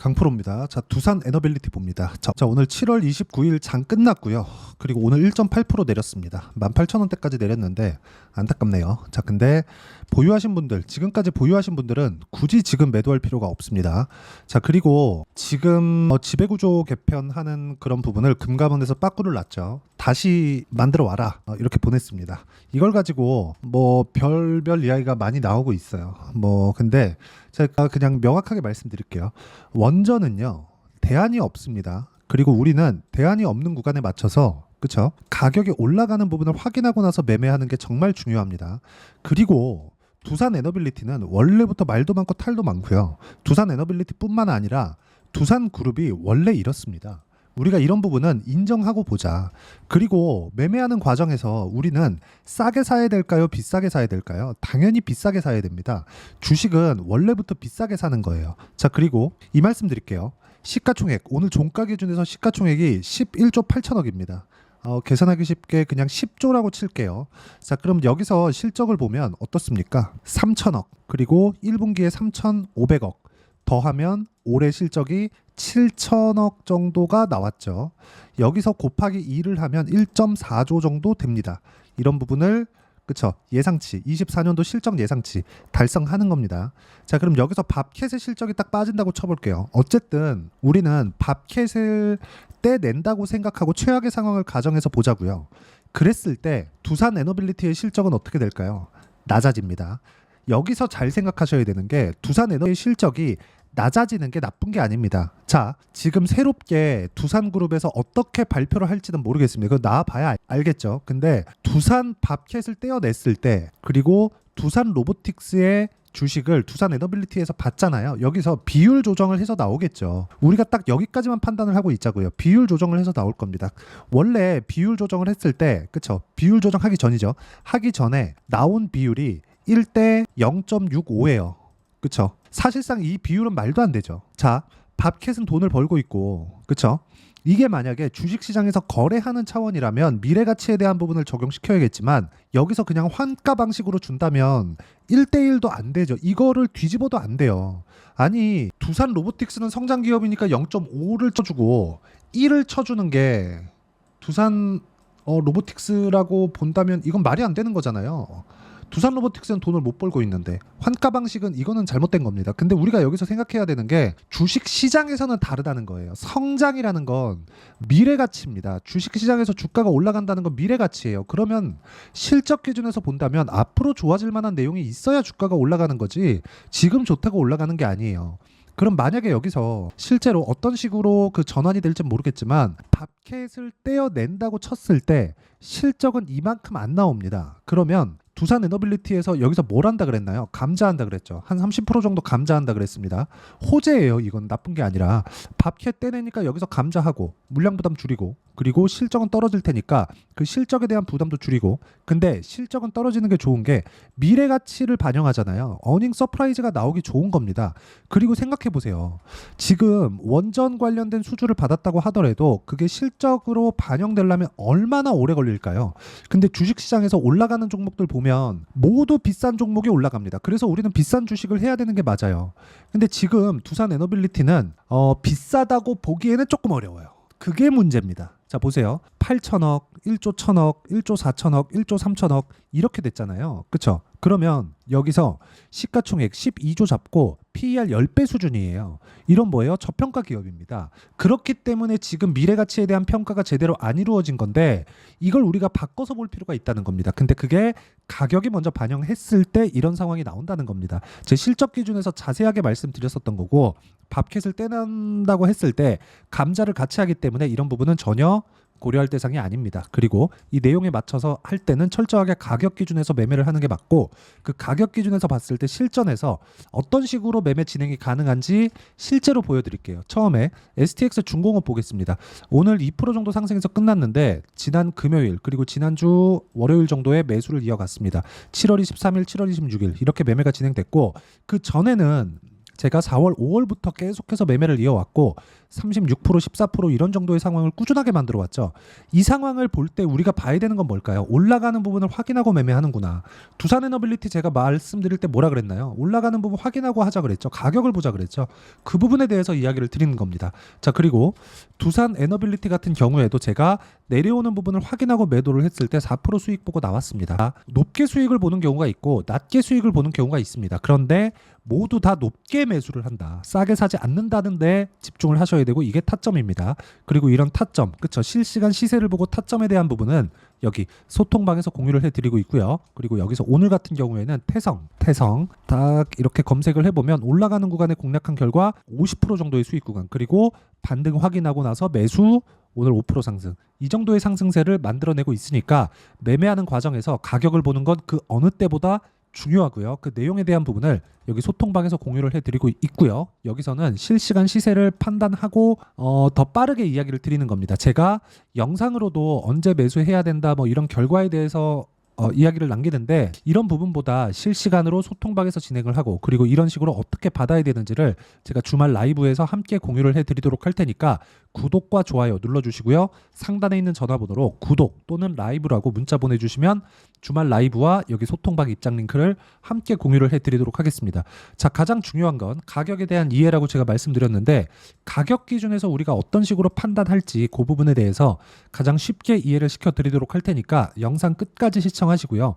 강프로입니다. 자, 두산 에너빌리티 봅니다. 자, 자, 오늘 7월 29일 장 끝났고요. 그리고 오늘 1.8% 내렸습니다. 18,000원대까지 내렸는데 안타깝네요. 자, 근데 보유하신 분들, 지금까지 보유하신 분들은 굳이 지금 매도할 필요가 없습니다. 자, 그리고 지금 어, 지배구조 개편하는 그런 부분을 금감원에서 빠꾸를 놨죠. 다시 만들어 와라. 어, 이렇게 보냈습니다. 이걸 가지고 뭐 별별 이야기가 많이 나오고 있어요. 뭐 근데 제가 그냥 명확하게 말씀드릴게요. 원전은요 대안이 없습니다. 그리고 우리는 대안이 없는 구간에 맞춰서 그쵸 가격이 올라가는 부분을 확인하고 나서 매매하는 게 정말 중요합니다. 그리고 두산 에너빌리티는 원래부터 말도 많고 탈도 많고요. 두산 에너빌리티뿐만 아니라 두산 그룹이 원래 이렇습니다. 우리가 이런 부분은 인정하고 보자. 그리고 매매하는 과정에서 우리는 싸게 사야 될까요? 비싸게 사야 될까요? 당연히 비싸게 사야 됩니다. 주식은 원래부터 비싸게 사는 거예요. 자, 그리고 이 말씀 드릴게요. 시가총액 오늘 종가 기준에서 시가총액이 11조 8천억입니다. 어, 계산하기 쉽게 그냥 10조라고 칠게요. 자, 그럼 여기서 실적을 보면 어떻습니까? 3천억 그리고 1분기에 3,500억 더하면 올해 실적이 7천억 정도가 나왔죠. 여기서 곱하기 2를 하면 1.4조 정도 됩니다. 이런 부분을 그쵸 예상치 24년도 실적 예상치 달성하는 겁니다. 자 그럼 여기서 밥캣의 실적이 딱 빠진다고 쳐볼게요. 어쨌든 우리는 밥캣을 떼낸다고 생각하고 최악의 상황을 가정해서 보자고요. 그랬을 때 두산 에너빌리티의 실적은 어떻게 될까요? 낮아집니다. 여기서 잘 생각하셔야 되는 게 두산 에너의 실적이 낮아지는 게 나쁜 게 아닙니다. 자, 지금 새롭게 두산그룹에서 어떻게 발표를 할지는 모르겠습니다. 그거 나와봐야 알- 알겠죠. 근데 두산 밥캣을 떼어냈을 때 그리고 두산 로보틱스의 주식을 두산 에너빌리티에서 봤잖아요. 여기서 비율 조정을 해서 나오겠죠. 우리가 딱 여기까지만 판단을 하고 있자고요. 비율 조정을 해서 나올 겁니다. 원래 비율 조정을 했을 때, 그쵸? 비율 조정하기 전이죠. 하기 전에 나온 비율이 1대 0.65예요. 그쵸? 사실상 이 비율은 말도 안 되죠. 자, 밥캣은 돈을 벌고 있고, 그쵸? 이게 만약에 주식시장에서 거래하는 차원이라면 미래 가치에 대한 부분을 적용시켜야겠지만 여기서 그냥 환가 방식으로 준다면 1대1도 안 되죠. 이거를 뒤집어도 안 돼요. 아니, 두산 로보틱스는 성장 기업이니까 0.5를 쳐주고 1을 쳐주는 게 두산 어, 로보틱스라고 본다면 이건 말이 안 되는 거잖아요. 두산 로보틱스는 돈을 못 벌고 있는데 환가 방식은 이거는 잘못된 겁니다. 근데 우리가 여기서 생각해야 되는 게 주식 시장에서는 다르다는 거예요. 성장이라는 건 미래 가치입니다. 주식 시장에서 주가가 올라간다는 건 미래 가치예요. 그러면 실적 기준에서 본다면 앞으로 좋아질 만한 내용이 있어야 주가가 올라가는 거지 지금 좋다고 올라가는 게 아니에요. 그럼 만약에 여기서 실제로 어떤 식으로 그 전환이 될지 모르겠지만 밥캣을 떼어낸다고 쳤을 때 실적은 이만큼 안 나옵니다. 그러면 두산 에너빌리티에서 여기서 뭘 한다 그랬나요? 감자한다 그랬죠. 한 30% 정도 감자한다 그랬습니다. 호재예요. 이건 나쁜 게 아니라 밥캣 떼내니까 여기서 감자하고 물량 부담 줄이고 그리고 실적은 떨어질 테니까 그 실적에 대한 부담도 줄이고 근데 실적은 떨어지는 게 좋은 게 미래 가치를 반영하잖아요. 어닝 서프라이즈가 나오기 좋은 겁니다. 그리고 생각해 보세요. 지금 원전 관련된 수주를 받았다고 하더라도 그게 실적으로 반영되려면 얼마나 오래 걸릴까요? 근데 주식시장에서 올라가는 종목들 보면 모두 비싼 종목이 올라갑니다. 그래서 우리는 비싼 주식을 해야 되는 게 맞아요. 근데 지금 두산 에너빌리티는 어, 비싸다고 보기에는 조금 어려워요. 그게 문제입니다. 자 보세요. 8천억, 1조 1천억, 1조 4천억, 1조 3천억 이렇게 됐잖아요. 그쵸? 그러면 여기서 시가총액 12조 잡고 PER 10배 수준이에요. 이런 뭐예요? 저평가 기업입니다. 그렇기 때문에 지금 미래 가치에 대한 평가가 제대로 안 이루어진 건데 이걸 우리가 바꿔서 볼 필요가 있다는 겁니다. 근데 그게 가격이 먼저 반영했을 때 이런 상황이 나온다는 겁니다. 제 실적 기준에서 자세하게 말씀드렸었던 거고 밥캣을 떼낸다고 했을 때 감자를 같이 하기 때문에 이런 부분은 전혀 고려할 대상이 아닙니다. 그리고 이 내용에 맞춰서 할 때는 철저하게 가격 기준에서 매매를 하는 게 맞고 그 가격 기준에서 봤을 때 실전에서 어떤 식으로 매매 진행이 가능한지 실제로 보여드릴게요. 처음에 STX 중공업 보겠습니다. 오늘 2% 정도 상승해서 끝났는데 지난 금요일 그리고 지난주 월요일 정도에 매수를 이어갔습니다. 7월 23일, 7월 26일 이렇게 매매가 진행됐고 그 전에는 제가 4월, 5월부터 계속해서 매매를 이어왔고 36% 14% 이런 정도의 상황을 꾸준하게 만들어 왔죠. 이 상황을 볼 때 우리가 봐야 되는 건 뭘까요? 올라가는 부분을 확인하고 매매하는구나. 두산 에너빌리티 제가 말씀드릴 때 뭐라 그랬나요? 올라가는 부분 확인하고 하자 그랬죠. 가격을 보자 그랬죠. 그 부분에 대해서 이야기를 드리는 겁니다. 자, 그리고 두산 에너빌리티 같은 경우에도 제가 내려오는 부분을 확인하고 매도를 했을 때 4% 수익 보고 나왔습니다. 높게 수익을 보는 경우가 있고 낮게 수익을 보는 경우가 있습니다. 그런데 모두 다 높게 매수를 한다. 싸게 사지 않는다는데 집중을 하셔 야 되고 이게 타점입니다. 그리고 이런 타점, 그쵸? 실시간 시세를 보고 타점에 대한 부분은 여기 소통방에서 공유를 해드리고 있고요. 그리고 여기서 오늘 같은 경우에는 태성, 태성 딱 이렇게 검색을 해보면 올라가는 구간에 공략한 결과 50% 정도의 수익 구간 그리고 반등 확인하고 나서 매수 오늘 5% 상승 이 정도의 상승세를 만들어내고 있으니까 매매하는 과정에서 가격을 보는 건 그 어느 때보다 중요하고요. 그 내용에 대한 부분을 여기 소통방에서 공유를 해드리고 있고요. 여기서는 실시간 시세를 판단하고 어, 더 빠르게 이야기를 드리는 겁니다. 제가 영상으로도 언제 매수해야 된다 뭐 이런 결과에 대해서 어, 이야기를 남기는데 이런 부분보다 실시간으로 소통방에서 진행을 하고 그리고 이런 식으로 어떻게 받아야 되는지를 제가 주말 라이브에서 함께 공유를 해드리도록 할 테니까 구독과 좋아요 눌러주시고요 상단에 있는 전화번호로 구독 또는 라이브라고 문자 보내주시면 주말 라이브와 여기 소통방 입장 링크를 함께 공유를 해드리도록 하겠습니다 자 가장 중요한 건 가격에 대한 이해라고 제가 말씀드렸는데 가격 기준에서 우리가 어떤 식으로 판단할지 그 부분에 대해서 가장 쉽게 이해를 시켜드리도록 할 테니까 영상 끝까지 시청하시고요.